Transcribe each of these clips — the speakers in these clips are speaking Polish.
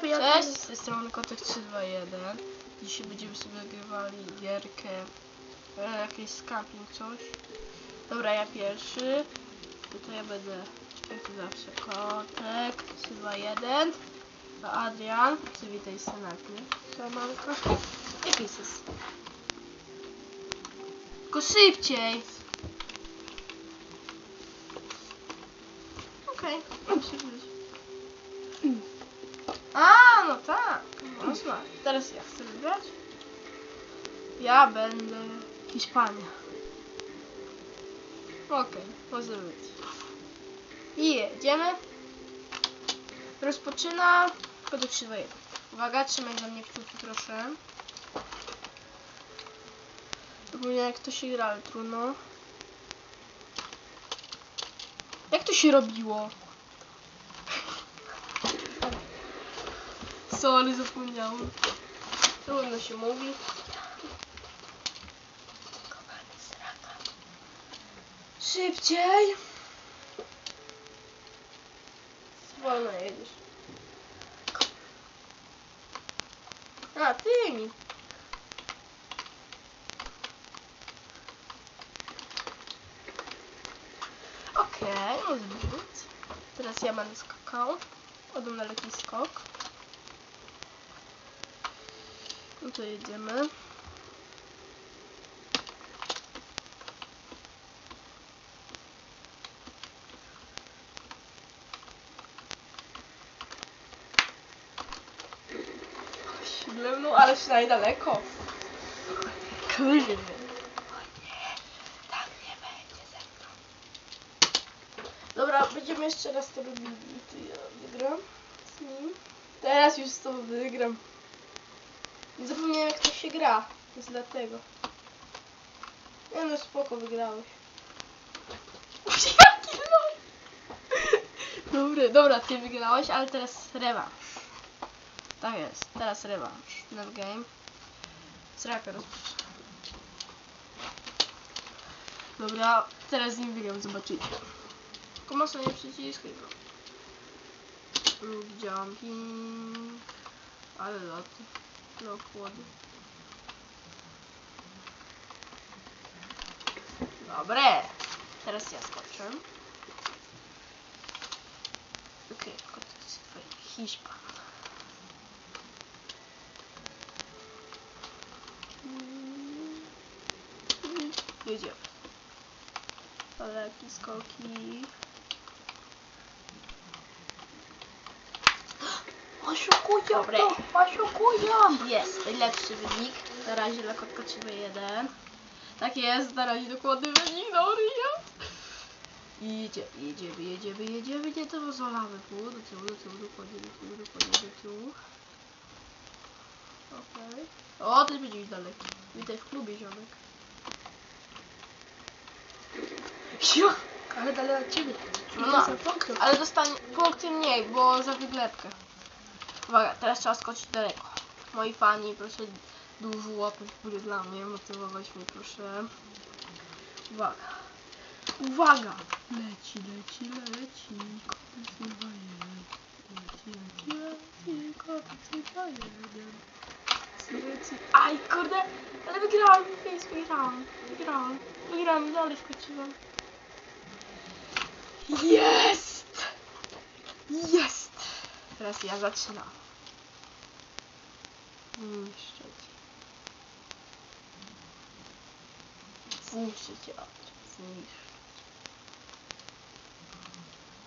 Cześć, z tej strony Kotek 321. Dzisiaj będziemy sobie nagrywali gierkę, e, jakiś camping, coś. Dobra, ja pierwszy. Tutaj ja będę, jak zawsze, Kotek 321. A Adrian, przywitaj się najpierw. Siemanko. I Pieces. Tylko szybciej! Okej, okay. A, no tak. Można. Teraz ja chcę wybrać. Ja będę Hiszpania. Okej, może być. I jedziemy. Rozpoczyna kodek 3 Uwaga, trzymaj za mnie kciuki proszę. Zapomniałem jak to się gra, ale trudno. Jak to się robiło? Sorry, zapomniałem. Trudno się mówi. Szybciej! Wolno jedziesz. A, ty mi. Okej, może być. Teraz ja będę skakał. Oddam na lekki skok. No to jedziemy. No, ale przynajmniej daleko. Kurde. Dobra, będziemy jeszcze raz to robili. Tu ja wygram z nim. Teraz już z tobą wygram. Nie zapomniałem jak to się gra. Więc dlatego. Nie no spoko wygrałeś. Jaki lol. Dobra, dobra, ty wygrałeś, ale teraz rewanż. Tak jest, teraz rewanż. Nev game. Sraka rozpoczyna. Dobra, teraz z nim wygram, zobaczycie. Tylko mocno nie przyciskaj go. Lub jumping. Ale loty. No chłody. Dobre. Teraz ja skoczę. Okej, okay, Hiszpan. Jedziemy. Daleki skoki. Oszukują Dobre. to, oszukują. Jest, najlepszy wynik. Na razie dla kotka 3-1. Tak jest, na razie dokładny wynik, dobry jest. I jedziemy, jedziemy, jedziemy, nie to rozwalamy. Tu, do tyłu, do tyłu, dokładnie, do tyłu, dokładnie, do tyłu. Okej. O, też będzie już daleki. Witaj w klubie, ziomek. Jo, ale dalej od ciebie. No, No, ale dostanie punkty mniej, bo za wyglepkę. Uwaga, teraz trzeba skoczyć daleko. Moi fani, proszę dużo łapek w górę dla mnie, motywować mnie proszę. Uwaga. Uwaga! Leci, leci, leci, kopiec chyba jeden. Leci, leci, leci, kopiec chyba jeden. Leci. Aj, kurde, ale wygrałem, więc wygrałem, wygrałem, wygrałem, dalej skoczyłem. Jest! Teraz ja zaczynam. Zniszczyć. Zniszczyć ją. Zniszczyć.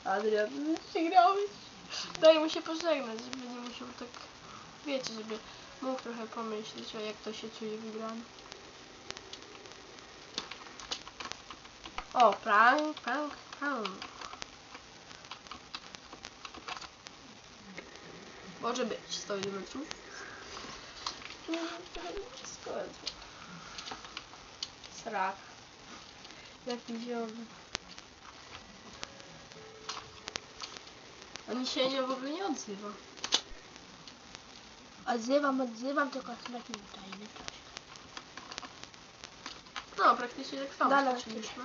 Adrian, przegrałeś. Daj mu się pożegnać, żeby nie musiał tak... Wiecie, żeby mógł trochę pomyśleć o jak to się czuje wygrany. O, prank, prank, prank. Może być 100 metrów. Wszystko jest. Srak. Jaki zielony. Oni się nie w ogóle nie odzywa. Odzywam, odzywam, tylko w takim tajnym czasie. No, praktycznie tak samo Dalej. skoczyliśmy.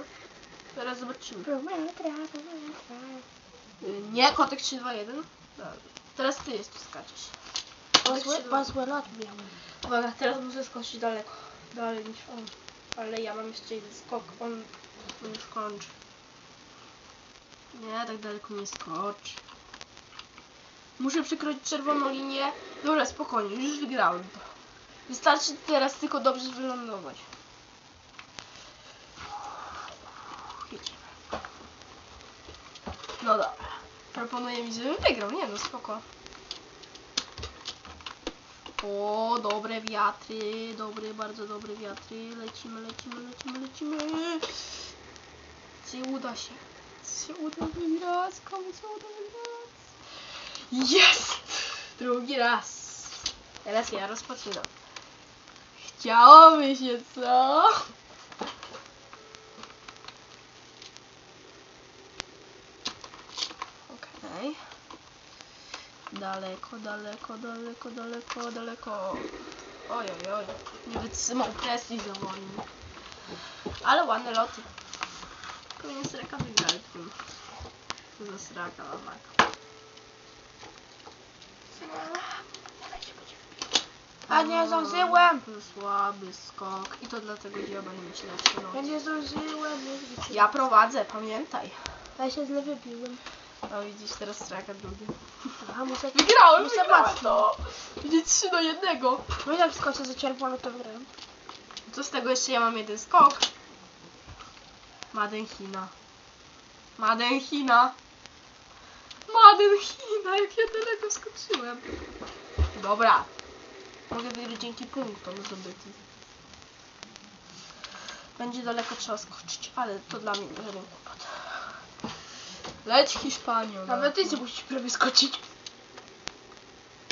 Teraz zobaczymy. Prometra, prometra. Nie, kotek 3, 2, 1. Dobra. Teraz ty jest tu skaczesz. Bo złe, bo złe lot miałem. Uwaga, teraz muszę skoczyć daleko. Dalej niż on. Ale ja mam jeszcze jeden skok. On, on już kończy. Nie, tak daleko nie skocz. Muszę przekroczyć czerwoną linię. Dobra, spokojnie, już wygrałem to. Wystarczy teraz tylko dobrze wylądować. Jedziemy. No dobra. Proponuję mi, żebym wygrał. Nie no, spoko. O, dobre wiatry, dobre, bardzo dobre wiatry. Lecimy, lecimy, lecimy, lecimy. Czy uda się? Czy uda wygrać? Komu się uda wygrać? Jest! Drugi raz. Teraz ja rozpoczynam. Chciałoby się, co? Okej. Daleko, daleko, daleko, daleko, daleko. Oj, oj, oj. Nie wytrzymał presji zawodnik. Ale ładne loty. Powinien sraka wygrać tym. Co za sraka. A nie zdążyłem. To słaby skok. I to dlatego ja będę mieć lepszy Ja lot. nie zdążyłem. nie widzicie. Ja prowadzę, pamiętaj. Ja się źle wybiłem. A widzisz teraz straka drugi. A muszę... Wygrałem, muszę wygrałem patrzeć. to! Widzisz 3 do 1. No jak skoczę za czerwono, to wygrałem. Co z tego jeszcze ja mam jeden skok? Maden China. Maden China. Maden China, jak ja daleko skoczyłem. Dobra. Mogę wygrać dzięki punktom zdobytym. Będzie daleko trzeba skoczyć, ale to dla mnie żaden kłopot. Leć Hiszpanią. Nawet ty się musisz prawie skoczyć.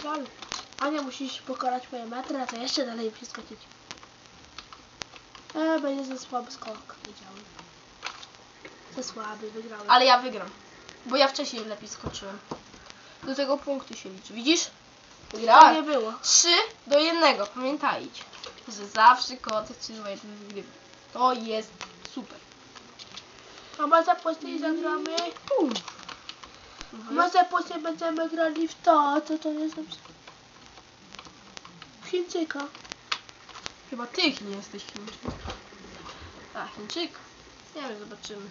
Dalej. Ania musisz pokonać moje metry, a to jeszcze dalej przeskoczyć. E, będzie za słaby skok. Wiedziałem. Za słaby, wygrałem. Ale ja wygram. Bo ja wcześniej lepiej skoczyłem. Do tego punktu się liczy. Widzisz? to Wygrałem. nie było. 3 do 1. Pamiętajcie, że zawsze koty 3 do 1 wygrywa. To jest super. A może później zagramy? Może później będziemy grali w to, co to jest na przykład. Chińczyka. Chyba ty nie jesteś Chińczyk. A, Chińczyk? Nie wiem, zobaczymy.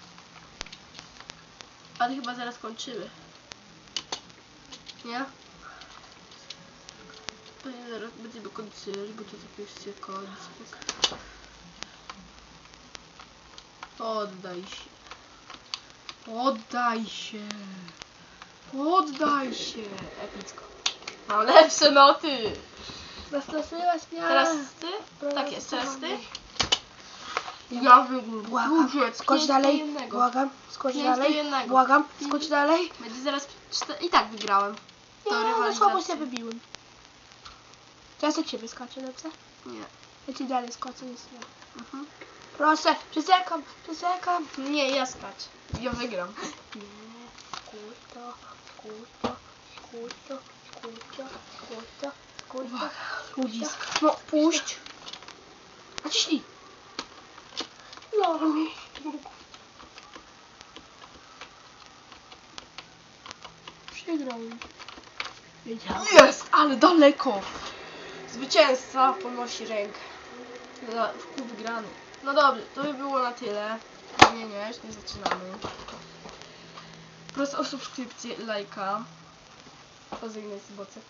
Ale chyba zaraz kończymy. Nie? Zaraz będziemy kończyli, bo to tak już się kończy. Poddaj się. Poddaj się. Poddaj się. Epicko. Mam lepsze noty. Zastraszyłaś mnie. Teraz ty? Tak jest, teraz ty? Ja. Błagam. Duże, Skocz dalej. Błagam. Skocz dalej. Błagam. Skocz dalej. Będzie zaraz... I tak wygrałem. Nie, no rywalizacja. słabo się wybiłem. Teraz do ciebie skoczę, dobrze? Nie. Ja ci dalej skoczę, nie. Mhm. Proszę, przysekam, przysekam. Nie, ja skacz. Ja wygram. Nie, skórto, skórto, skórto, skórto, skórto, skórto, Ludzisk. No, puść. Naciśnij. No. Przegrałem. Wiedziałem. Jest, ale daleko. Zwycięzca ponosi rękę. Za wpół wygrany. No dobrze, to by było na tyle. Nie, nie, już nie zaczynamy. Proszę o subskrypcję, lajka. Pozygnę z bocek.